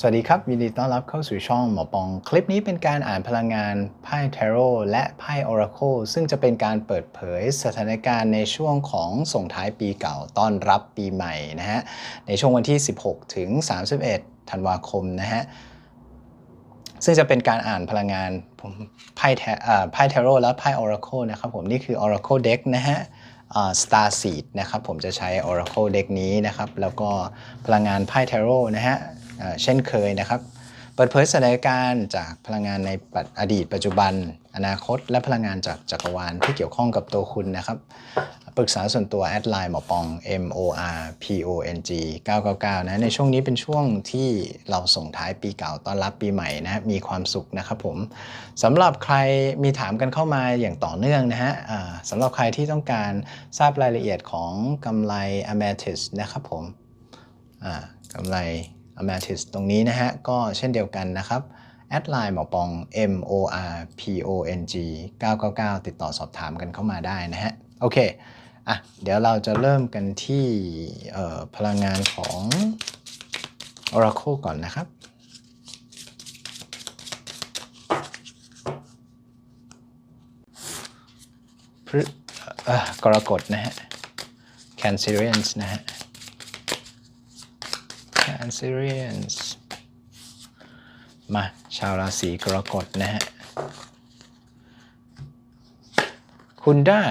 สวัสดีครับ ยินดีต้อนรับเข้าสู่ช่องหมอปอง คลิปนี้เป็นการอ่านพลังงานไพ่ Tarot และไพ่ Oracle ซึ่งจะเป็นการเปิดเผยสถานการณ์ในช่วงของส่งท้ายปีเก่าต้อนรับปีใหม่นะฮะ ในช่วงวันที่ 16 ถึง 31 ธันวาคมนะฮะ ซึ่งจะเป็นการอ่านพลังงานไพ่ไพ่ Tarot และไพ่ Oracle นะครับผมนี่คือ Oracle Deck นะฮะ Star Seed นะครับผมจะใช้ Oracle Deck นี้นะครับ แล้วก็พลังงานไพ่ Tarot นะฮะ เช่นเคยนะครับ เปิดเผยสถานการณ์จากพลังงานในอดีต ปัจจุบัน อนาคต และพลังงานจากจักรวาลที่เกี่ยวข้องกับตัวคุณนะครับ ปรึกษาส่วนตัวแอดไลน์หมอปอง M O R P O N G 999 นะ ในช่วงนี้เป็นช่วงที่เราส่งท้ายปีเก่าต้อนรับปีใหม่นะ มีความสุขนะครับผมสำหรับใครมีถามกันเข้ามาอย่างต่อเนื่องนะฮะสำหรับใครที่ต้องการทราบรายละเอียดของกำไร Amethyst นะครับผมกำไร Amethyst ตรงนี้นะฮะ ก็เช่นเดียวกันนะครับแอดไลน์หมอปอง M O R P O N G 999 ติดต่อสอบถามกันเข้ามาได้นะฮะ โอเค อะ เดี๋ยวเราจะเริ่มกันที่พลังงานของ Oracle ก่อนนะครับพฤกรกฎนะฮะ Cancerians นะฮะ Cancerians มาชาวราศีกรกฎนะฮะ คุณได้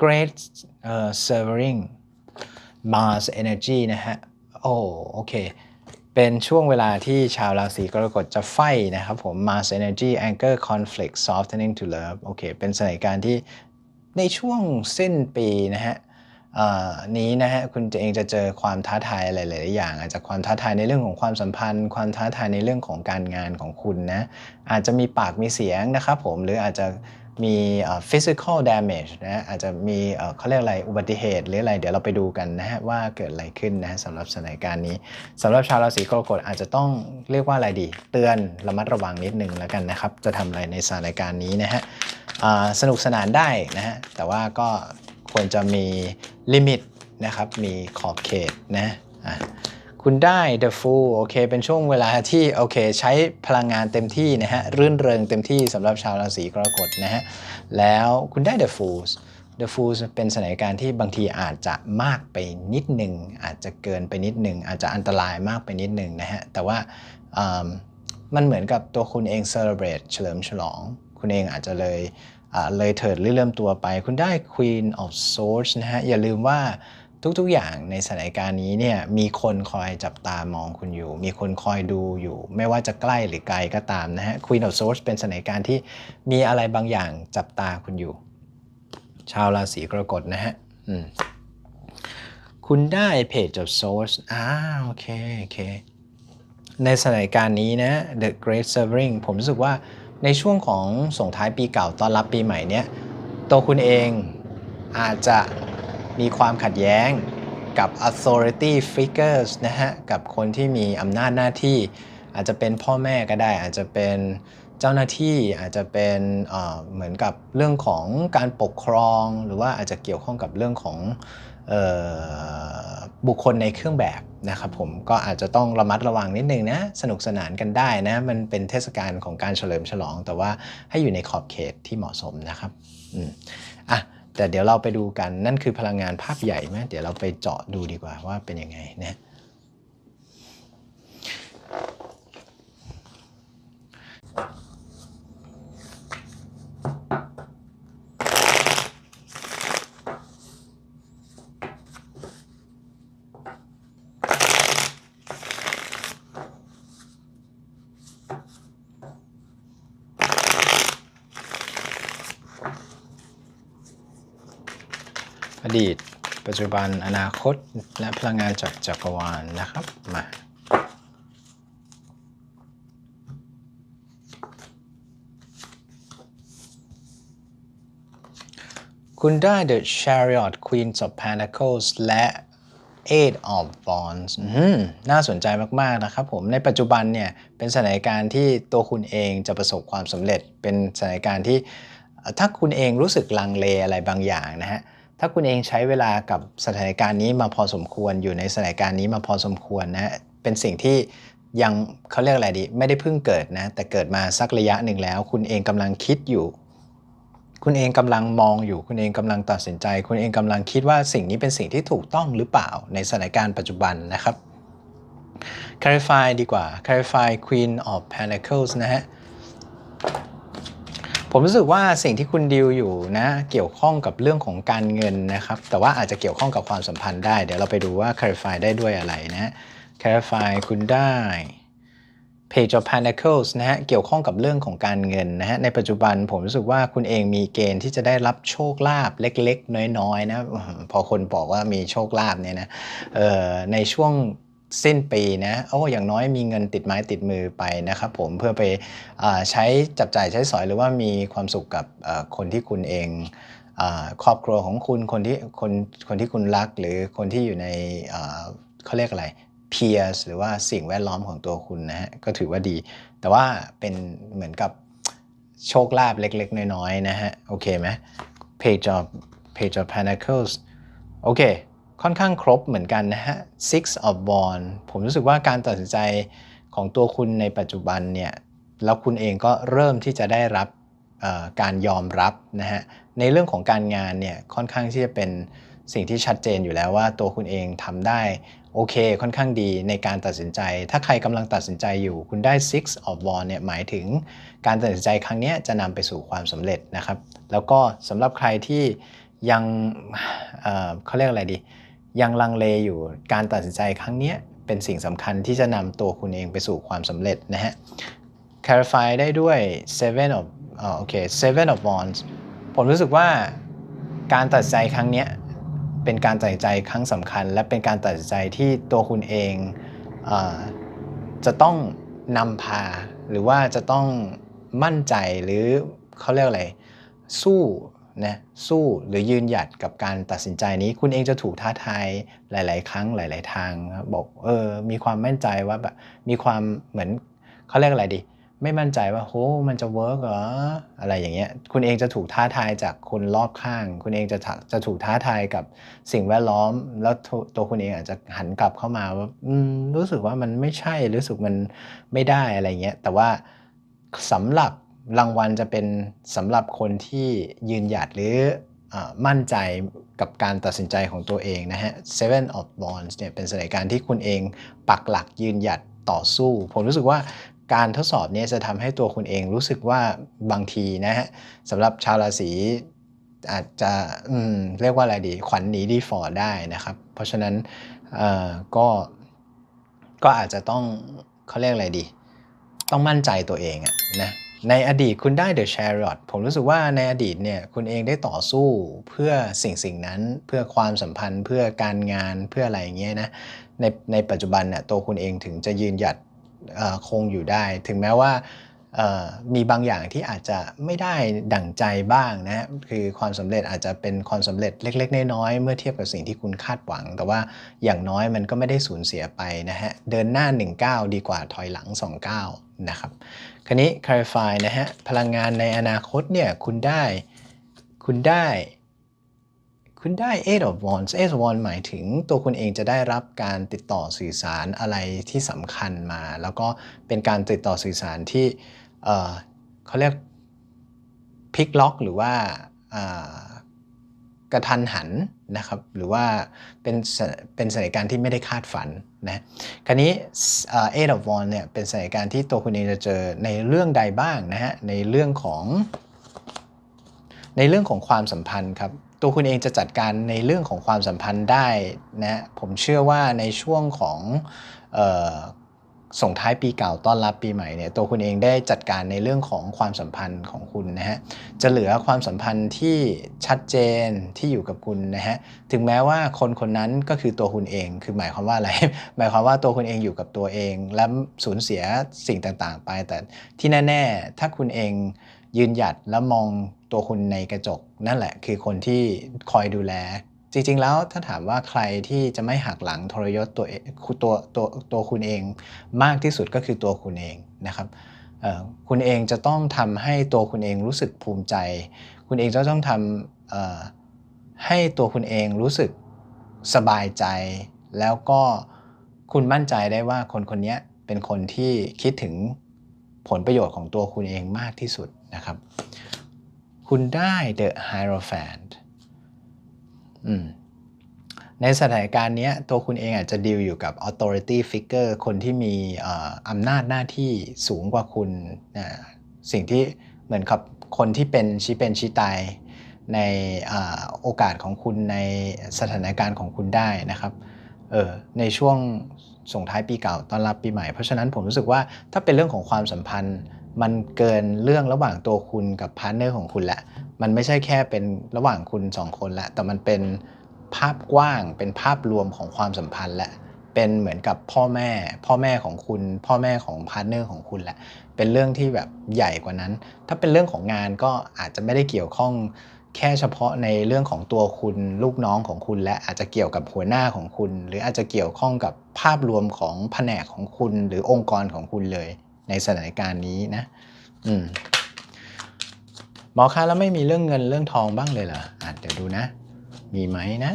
Great uh, Severing Mars Energy นะฮะ โอ้โอเค เป็นช่วงเวลาที่ชาวราศีกรกฎจะไฟนะครับผม Mars Energy Anger Conflict Softening to Love โอเค เป็นสถานการณ์ที่ในช่วงสิ้นปีนะฮะ นี้นะฮะคุณเองจะเจอความท้าทายอะไรหลายๆอย่าง อาจจะความท้าทายในเรื่องของความสัมพันธ์ ความท้าทายในเรื่องของการงานของคุณนะอาจจะมีปากมีเสียงนะครับผมหรืออาจจะมี physical damage นะอาจจะมีเขาเรียกอะไรอุบัติเหตุ หรืออะไรเดี๋ยวเราไปดูกันนะฮะว่าเกิดอะไรขึ้นนะสำหรับสถานการณ์นี้สำหรับชาวราศีกรกฎอาจจะต้องเรียกว่าอะไรดี เตือนระมัดระวังนิดนึงแล้วกันนะครับ จะทำอะไรในสถานการณ์นี้นะฮะสนุกสนานได้นะฮะแต่ว่าก็ ควรจะมีลิมิตนะครับ มีขอบเขตนะะคุณได้ The Fool โอเค เป็นช่วงเวลาที่โอเค ใช้พลังงานเต็มที่นะฮะ รื่นเริงเต็มที่สำหรับชาวราศีกรกฎนะฮะ แล้วคุณได้ The Fools The Fools เป็นสถานการณ์ที่บางทีอาจจะมากไปนิดหนึ่ง อาจจะเกินไปนิดหนึ่ง อาจจะอันตรายมากไปนิดหนึ่งนะฮะ แต่ว่ามันเหมือนกับตัวคุณเอง celebrate เฉลิมฉลอง คุณเองอาจจะเลย เลยเถิดเริ่มตัวไป คุณได้ Queen of Swords นะฮะ อย่าลืมว่าทุกๆ อย่างในสถานการณ์นี้เนี่ยมีคนคอยจับตามองคุณอยู่ มีคนคอยดูอยู่ ไม่ว่าจะใกล้หรือไกลก็ตามนะฮะ Queen of Swords เป็นสถานการณ์ที่มีอะไรบางอย่างจับตาคุณอยู่ ชาวราศีกรกฎนะฮะคุณได้ Page of Swords อ่าโอเคโอเคในสถานการณ์นี้นะ The Great Severing ผมรู้สึกว่า ในช่วงของส่งท้ายปีเก่าต้อนรับปีใหม่เนี่ยตัวคุณเองอาจจะมีความขัดแย้งกับ authority figures นะฮะ กับคนที่มีอำนาจหน้าที่ อาจจะเป็นพ่อแม่ก็ได้ อาจจะเป็นเจ้าหน้าที่อาจจะเป็นเเหมือนกับเรื่องของการปกครอง หรือว่าอาจจะเกี่ยวข้องกับเรื่องของ บุคคลในเครื่องแบบนะครับผมก็อาจจะต้องระมัดระวังนิดนึงนะ สนุกสนานกันได้นะ มันเป็นเทศกาลของการเฉลิมฉลอง แต่ว่าให้อยู่ในขอบเขตที่เหมาะสมนะครับอืมอะแต่เดี๋ยวเราไปดูกันนั่นคือพลังงานภาพใหญ่ไหมเดี๋ยวเราไปเจาะดูดีกว่าว่าเป็นยังไงนะ ดีต ปัจจุบันอนาคต และพลังงานจากจักรวาลนะครับมาคุณได้ The Chariot Queens of Pentacles และ Eight of Wands น่าสนใจมากๆนะครับผม ในปัจจุบันเนี่ย เป็นสถานการณ์ที่ตัวคุณเองจะประสบความสำเร็จ เป็นสถานการณ์ที่ถ้าคุณเองรู้สึกลังเลอะไรบางอย่างนะฮะ ถ้าคุณเองใช้เวลากับสถานการณ์นี้มาพอสมควร อยู่ในสถานการณ์นี้มาพอสมควรนะเป็นสิ่งที่ยังเขาเรียกอะไรดี ไม่ได้เพิ่งเกิดนะแต่เกิดมาสักระยะหนึ่งแล้ว คุณเองกำลังคิดอยู่ คุณเองกำลังมองอยู่ คุณเองกำลังตัดสินใจ คุณเองกำลังคิดว่าสิ่งนี้เป็นสิ่งที่ถูกต้องหรือเปล่าในสถานการณ์ปัจจุบันนะครับ clarify ดีกว่า clarify queen of pentacles นะฮะ ผมรู้สึกว่าสิ่งที่คุณดิวอยู่นะเกี่ยวข้องกับเรื่องของการเงินนะครับ แต่ว่าอาจจะเกี่ยวข้องกับความสัมพันธ์ได้ เดี๋ยวเราไปดูว่า clarify ได้ด้วยอะไรนะ clarify คุณได้ Page of Pentacles นะฮะเกี่ยวข้องกับเรื่องของการเงินนะฮะในปัจจุบันผมรู้สึกว่าคุณเองมีเกณฑ์ที่จะได้รับโชคลาภเล็ก ๆ น้อยๆนะพอคนบอกว่ามีโชคลาภเนี่ยนะเอ่อในช่วง สิ้นปีนะโอ้อย่างน้อยมีเงินติดไม้ติดมือไปนะครับผมเพื่อไปใช้จับจ่ายใช้สอยหรือว่ามีความสุขกับคนที่คุณเองครอบครัวของคุณคนที่คนคนที่คุณรัก หรือคนที่อยู่ในเขาเรียกอะไร peers หรือว่าสิ่งแวดล้อมของตัวคุณนะฮะก็ถือว่าดี แต่ว่าเป็นเหมือนกับโชคลาภเล็กๆ น้อยๆนะฮะ โอเคไหม page of page of pentacles โอเค ค่อนข้างครบเหมือนกันนะฮะ six of wand ผมรู้สึกว่าการตัดสินใจของตัวคุณในปัจจุบันเนี่ยแล้วคุณเองก็เริ่มที่จะได้รับการยอมรับนะฮะในเรื่องของการงานเนี่ยค่อนข้างที่จะเป็นสิ่งที่ชัดเจนอยู่แล้วว่าตัวคุณเองทำได้โอเคค่อนข้างดีในการตัดสินใจ ถ้าใครกำลังตัดสินใจอยู่ คุณได้ six of wands เนี่ยหมายถึงการตัดสินใจครั้งนี้จะนำไปสู่ความสำเร็จนะครับ แล้วก็สำหรับใครที่ยังเเขาเรียกอะไรดี ยังลังเลอยู่การตัดสินใจครั้งนี้เป็นสิ่งสำคัญที่จะนำตัวคุณเองไปสู่ความสำเร็จนะฮะ clarify ได้ด้วย seven of โอเค seven of wands ผมรู้สึกว่าการตัดใจครั้งนี้เป็นการตัดใจครั้งสำคัญ และเป็นการตัดใจที่ตัวคุณเองอจะต้องนำพา หรือว่าจะต้องมั่นใจหรือเขาเรียกอะไรสู้ นะสู้หรือยืนหยัดกับการตัดสินใจนี้ คุณเองจะถูกท้าทายหลาย ๆ ครั้งหลาย ๆ ทางบอกเออมีความมั่นใจว่าแบบมีความเหมือนเขาเรียกอะไรดี ไม่มั่นใจว่าโหมันจะเวิร์กเหรออะไรอย่างเงี้ยคุณเองจะถูกท้าทายจากคนรอบข้าง คุณเองจะจะถูกท้าทายกับสิ่งแวดล้อม แล้วตัวคุณเองอาจจะหันกลับเข้ามาว่ารู้สึกว่ามันไม่ใช่รู้สึกมันไม่ได้อะไรเงี้ยแต่ว่าสำหรับ รางวัลจะเป็นสำหรับคนที่ยืนหยัดหรือมั่นใจกับการตัดสินใจของตัวเองนะฮะ Seven of Wands เนี่ยเป็นสถานการณ์ที่คุณเองปักหลักยืนหยัดต่อสู้ ผมรู้สึกว่าการทดสอบนี้จะทำให้ตัวคุณเองรู้สึกว่าบางทีนะฮะสำหรับชาวราศีอาจจะเรียกว่าอะไรดี ขวัญหนีดีฟอร์ได้นะครับ เพราะฉะนั้นก็ก็อาจจะต้องเขาเรียกอะไรดี ต้องมั่นใจตัวเองอะนะ ในอดีตคุณได้ The Chariot ผมรู้สึกว่าในอดีตเนี่ยคุณเองได้ต่อสู้เพื่อสิ่งสิ่งนั้น เพื่อความสัมพันธ์ เพื่อการงานเพื่ออะไรอย่างเงี้ยนะในในปัจจุบันเนี่ยตัวคุณเองถึงจะยืนหยัดคงอยู่ได้ ถึงแม้ว่ามีบางอย่างที่อาจจะไม่ได้ดั่งใจบ้างนะคือความสำเร็จอาจจะเป็นความสำเร็จเล็ก ๆ น้อยๆเมื่อเทียบกับสิ่งที่คุณคาดหวัง แต่ว่าอย่างน้อยมันก็ไม่ได้สูญเสียไปนะฮะเดินหน้า1ก้าดีกว่าถอยหลัง2ก้านะครับ คราวนี้ clarify นะฮะ พลังงานในอนาคตเนี่ย คุณได้ คุณได้ คุณได้ eight of wands eight of wands หมายถึงตัวคุณเองจะได้รับการติดต่อสื่อสารอะไรที่สำคัญมา แล้วก็เป็นการติดต่อสื่อสารที่เขาเรียก picklock หรือว่า กระทันหันนะครับหรือว่าเป็นเป็นสถานการณ์ที่ไม่ได้คาดฝันนะคราวนี้ eight of wands เนี่ยเป็นสถานการณ์ที่ตัวคุณเองจะเจอในเรื่องใดบ้างนะฮะในเรื่องของในเรื่องของความสัมพันธ์ครับตัวคุณเองจะจัดการในเรื่องของความสัมพันธ์ได้นะผมเชื่อว่าในช่วงของ ส่งท้ายปีเก่าต้อนรับปีใหม่เนี่ยตัวคุณเองได้จัดการในเรื่องของความสัมพันธ์ของคุณนะฮะจะเหลือความสัมพันธ์ที่ชัดเจนที่อยู่กับคุณนะฮะถึงแม้ว่าคนคนนั้นก็คือตัวคุณเองคือหมายความว่าอะไร หมายความว่าตัวคุณเองอยู่กับตัวเอง และสูญเสียสิ่งต่างๆ ไป แต่ที่แน่ ๆ ถ้าคุณเองยืนหยัดแล้วมองตัวคุณในกระจก นั่นแหละคือคนที่คอยดูแล จริง ๆ แล้วถ้าถามว่าใครที่จะไม่หักหลังทรยศตัวตัวตัวตัวคุณเองมากที่สุดก็คือตัวคุณเองนะครับคุณเองจะต้องทำให้ตัวคุณเองรู้สึกภูมิใจ คุณเองจะต้องทำให้ตัวคุณเองรู้สึกสบายใจ แล้วก็คุณมั่นใจได้ว่าคนคนนี้เป็นคนที่คิดถึงผลประโยชน์ของตัวคุณเองมากที่สุดนะครับ คุณได้ The Hierophant ในสถานการณ์นี้ตัวคุณเองอาจจะดีลอยู่กับ authority figure คนที่มีอำนาจหน้าที่สูงกว่าคุณนะสิ่งที่เหมือนกับคนที่เป็นชี้เป็นชี้ตายในอโอกาสของคุณในสถานการณ์ของคุณได้นะครับเออในช่วงส่งท้ายปีเก่าต้อนรับปีใหม่ เพราะฉะนั้นผมรู้สึกว่าถ้าเป็นเรื่องของความสัมพันธ์ มันเกินเรื่องระหว่างตัวคุณกับพาร์ทเนอร์ของคุณแหละ มันไม่ใช่แค่เป็นระหว่างคุณสองคนละ แต่มันเป็นภาพกว้าง เป็นภาพรวมของความสัมพันธ์แหละ เป็นเหมือนกับพ่อแม่ พ่อแม่ของคุณ พ่อแม่ของพาร์ทเนอร์ของคุณแหละ เป็นเรื่องที่แบบใหญ่กว่านั้น ถ้าเป็นเรื่องของงานก็อาจจะไม่ได้เกี่ยวข้องแค่เฉพาะในเรื่องของตัวคุณลูกน้องของคุณ และอาจจะเกี่ยวกับหัวหน้าของคุณ หรืออาจจะเกี่ยวข้องกับภาพรวมของแผนกของคุณ หรือองค์กรของคุณเลย ในสถานการณ์นี้นะอืมหมอคะแล้วไม่มีเรื่องเงินเรื่องทองบ้างเลยเหรออะเดี๋ยวดูนะ มีไหมนะ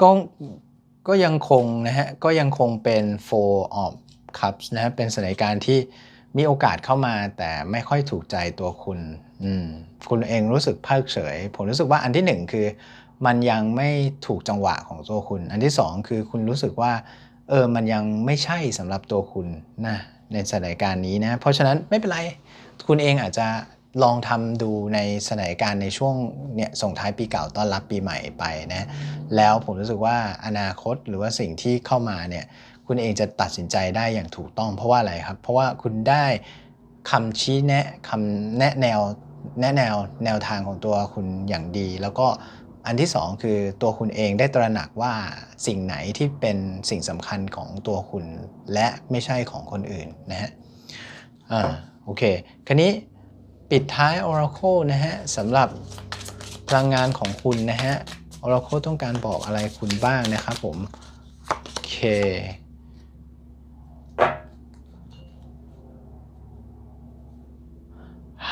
ก็ก็ยังคงนะฮะ ก็ยังคงเป็น four of cups นะฮะ เป็นสถานการณ์ที่มีโอกาสเข้ามาแต่ไม่ค่อยถูกใจตัวคุณ อืม คุณเองรู้สึกเพิกเฉย ผมรู้สึกว่าอันที่หนึ่งคือ มันยังไม่ถูกจังหวะของตัวคุณ อันที่สองคือคุณรู้สึกว่าเออมันยังไม่ใช่สำหรับตัวคุณนะในสถานการณ์นี้นะ เพราะฉะนั้นไม่เป็นไรคุณเองอาจจะลองทำดูในสถานการณ์ในช่วงเนี่ยส่งท้ายปีเก่าต้อนรับปีใหม่ไปนะแล้วผมรู้สึกว่าอนาคตหรือว่าสิ่งที่เข้ามาเนี่ยคุณเองจะตัดสินใจได้อย่างถูกต้องเพราะว่าอะไรครับ เพราะว่าคุณได้คำชี้แนะคำแนะแนวแนะแนวแนวทางของตัวคุณอย่างดี แล้วก็ อันที่สองคือตัวคุณเองได้ตระหนักว่าสิ่งไหนที่เป็นสิ่งสำคัญของตัวคุณ และไม่ใช่ของคนอื่นนะฮะอ่าโอเค คราวนี้ปิดท้าย Oracle นะฮะสำหรับพลังงานของคุณนะฮะ Oracle ต้องการบอกอะไรคุณบ้างนะครับผมโอเค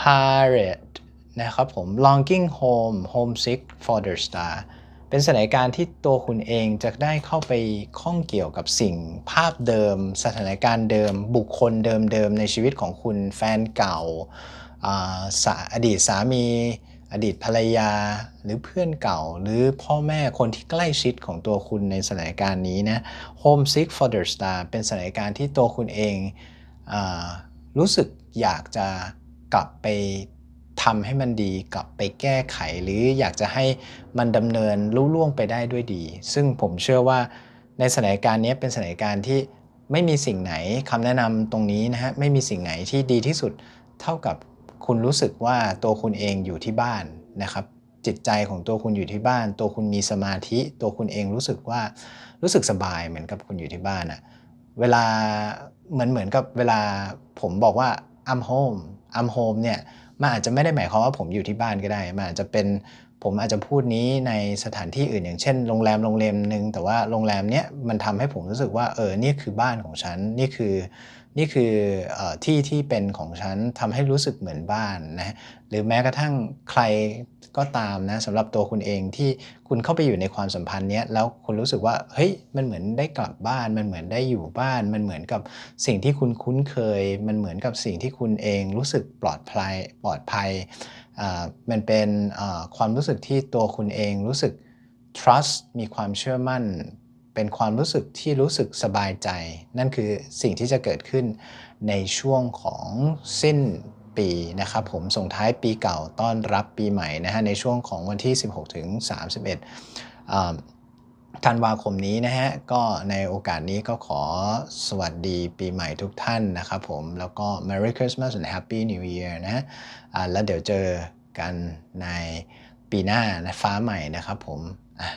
Harriet นะครับผม longing home homesick for the star เป็นสถานการณ์ที่ตัวคุณเองจะได้เข้าไปข้องเกี่ยวกับสิ่งภาพเดิม สถานการณ์เดิม บุคคลเดิมๆในชีวิตของคุณแฟนเก่าอดีตสามี อดีตภรรยา หรือเพื่อนเก่า หรือพ่อแม่คนที่ใกล้ชิดของตัวคุณในสถานการณ์นี้นะ homesick for the star เป็นสถานการณ์ที่ตัวคุณเองอรู้สึกอยากจะกลับไป ทำให้มันดีกลับไปแก้ไข หรืออยากจะให้มันดำเนินรุ่ล่วงไปได้ด้วยดี ซึ่งผมเชื่อว่าในสถานการณ์นี้เป็นสถานการณ์ที่ไม่มีสิ่งไหนคำแนะนำตรงนี้นะฮะไม่มีสิ่งไหนที่ดีที่สุดเท่ากับคุณรู้สึกว่าตัวคุณเองอยู่ที่บ้านนะครับ จิตใจของตัวคุณอยู่ที่บ้าน ตัวคุณมีสมาธิ ตัวคุณเองรู้สึกว่ารู้สึกสบายเหมือนกับคุณอยู่ที่บ้านอะเวลาเหมือนเหมือนกับเวลาผมบอกว่า I'm home I'm home เนี่ย มันอาจจะไม่ได้หมายความว่าผมอยู่ที่บ้านก็ได้ มันอาจจะเป็น ผมอาจจะพูดนี้ในสถานที่อื่นอย่างเช่นโรงแรมโรงแรมหนึ่งแต่ว่าโรงแรมเนี้ยมันทำให้ผมรู้สึกว่าเออนี่คือบ้านของฉันนี่คือนี่คืออที่ที่เป็นของฉันทำให้รู้สึกเหมือนบ้านนะหรือแม้กระทั่งใครก็ตามนะสำหรับตัวคุณเองที่คุณเข้าไปอยู่ในความสัมพันธ์เนี้ยแล้วคุณรู้สึกว่าเฮ้ยมันเหมือนได้กลับบ้าน มันเหมือนได้อยู่บ้าน มันเหมือนกับสิ่งที่คุณคุ้นเคย มันเหมือนกับสิ่งที่คุณเองรู้สึกปลอดภัยปลอดภัย มันเป็นความรู้สึกที่ตัวคุณเองรู้สึก trust มีความเชื่อมั่น เป็นความรู้สึกที่รู้สึกสบายใจ นั่นคือสิ่งที่จะเกิดขึ้นในช่วงของสิ้นปีนะครับผมส่งท้ายปีเก่าต้อนรับปีใหม่นะฮะในช่วงของวันที่ 16 ถึง 31 ธันวาคมนี้นะฮะ ก็ในโอกาสนี้ก็ขอสวัสดีปีใหม่ทุกท่านนะครับผม แล้วก็ Merry Christmas and Happy New Year นะฮะแล้วเดี๋ยวเจอกันในปีหน้านะฟ้าใหม่นะครับผม